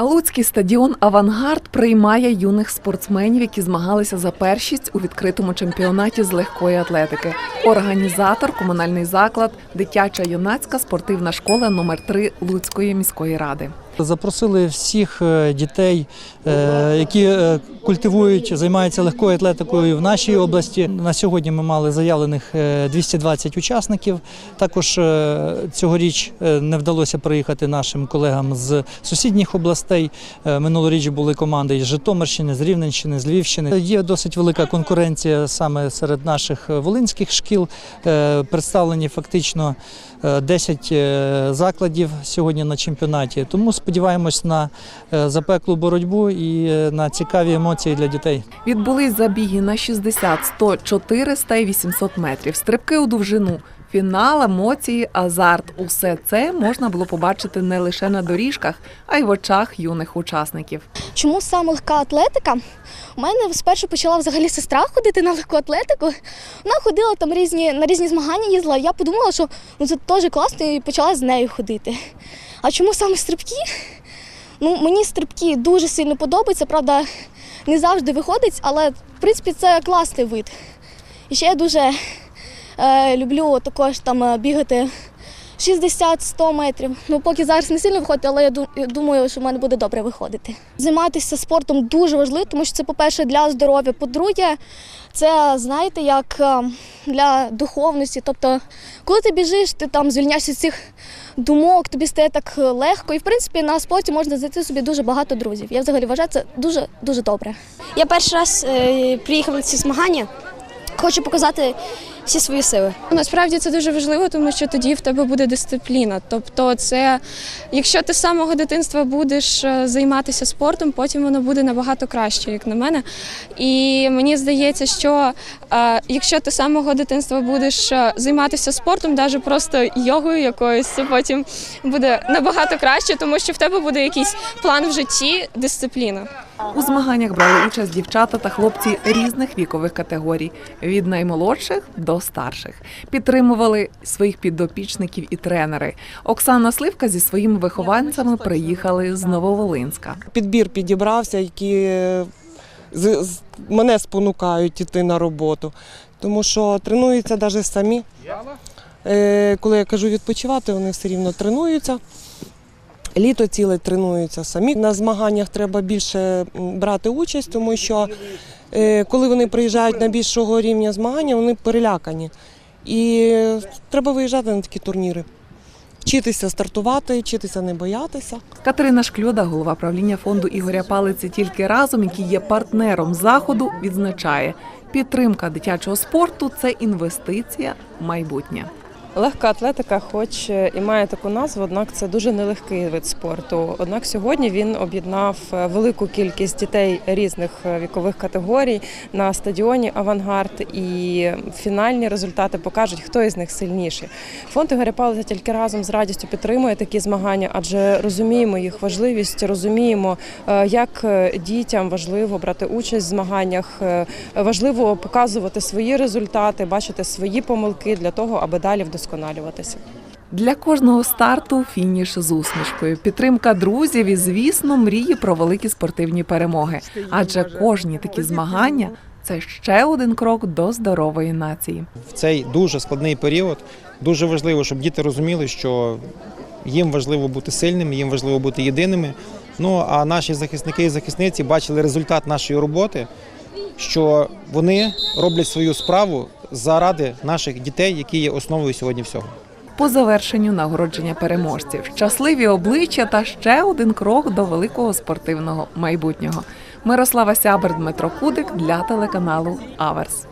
Луцький стадіон Авангард приймає юних спортсменів, які змагалися за першість у відкритому чемпіонаті з легкої атлетики. Організатор комунальний заклад, дитяча юнацька спортивна школа номер 3 Луцької міської ради. Запросили всіх е, дітей, е, які е, культивують, займаються легкою атлетикою в нашій області. На сьогодні ми мали заявлених е, 220 учасників. Також цьогоріч не вдалося приїхати нашим колегам з сусідніх областей. Минулоріч були команди із Житомирщини, з Рівненщини, з Львівщини. Є досить велика конкуренція саме серед наших волинських шкіл. Представлені фактично е, 10 е, закладів сьогодні на чемпіонаті. Тому сподіваємось на е, запеклу боротьбу і е, на цікаві емоції для дітей. Відбулись забіги на 60, 100, 400 і 800 метрів, стрибки у довжину. Фінал, емоції, азарт усе це можна було побачити не лише на доріжках, а й в очах юних учасників. Чому саме легка атлетика? У мене спершу почала взагалі сестра ходити на легку атлетику. Вона ходила там різні, на різні змагання їздила. Я подумала, що ну, це теж класно і почала з нею ходити. А чому саме стрибки? Ну, мені стрибки дуже сильно подобаються, правда, не завжди виходить, але в принципі це класний вид. І ще я дуже люблю також там е, бігати 60-100 метрів. Ну, поки зараз не сильно виходить, але я думаю, що в мене буде добре виходити. Займатися спортом дуже важливо, тому що це, по-перше, для здоров'я. По-друге, це знаєте, як е, для духовності. Тобто, коли ти біжиш, ти там звільняєшся з цих думок, тобі стає так е, легко. І в принципі на спорті можна знайти собі дуже багато друзів. Я взагалі вважаю це дуже дуже добре. Я перший раз е, приїхав на ці змагання. Хочу показати всі свої сили. Насправді це дуже важливо, тому що тоді в тебе буде дисципліна. Тобто, це якщо ти з самого дитинства будеш е, займатися спортом, потім воно буде набагато краще, як на мене. І мені здається, що е, якщо ти з самого дитинства будеш е, займатися спортом, навіть просто йогою якоюсь, це потім буде набагато краще, тому що в тебе буде якийсь план в житті, дисципліна. У змаганнях брали участь дівчата та хлопці різних вікових категорій від наймолодших до старших. Підтримували своїх підопічників і тренери. Оксана Сливка зі своїми вихованцями приїхали з Нововолинська. підбір підібрався, які мене спонукають іти на роботу. Тому що тренуються навіть самі. Е, Коли я кажу відпочивати, вони все рівно тренуються. Літо ціле тренуються самі. На змаганнях треба більше брати участь, тому що е, коли вони приїжджають на більшого рівня змагання, вони перелякані. І треба виїжджати на такі турніри. Вчитися стартувати, вчитися не боятися. Катерина Шкльода, голова правління фонду Ігоря Палиці тільки разом, який є партнером заходу, відзначає, підтримка дитячого спорту це інвестиція в майбутнє. Легка атлетика, хоч і має таку назву, однак це дуже нелегкий вид спорту. Однак сьогодні він об'єднав е, велику кількість дітей різних е, вікових категорій на стадіоні Авангард, і фінальні результати покажуть, хто із них сильніший. Фонд Ігоря Павловича тільки разом з радістю підтримує такі змагання, адже розуміємо їх важливість, розуміємо, е, як е, дітям важливо брати участь в змаганнях, е, важливо показувати свої результати, бачити свої помилки для того, аби далі вдосконалюватися. Для кожного старту фініш з усмішкою, підтримка друзів і, звісно, мрії про великі спортивні перемоги. Адже кожні такі змагання це ще один крок до здорової нації. в цей дуже складний період дуже важливо, щоб діти розуміли, що їм важливо бути сильними, їм важливо бути єдиними. Ну а наші захисники і захисниці бачили результат нашої роботи, що вони роблять свою справу заради наших дітей, які є основою сьогодні всього. По завершенню нагородження переможців, щасливі обличчя та ще один крок до великого спортивного майбутнього. Мирослава Сябер, Дмитро Кудик для телеканалу Аверс.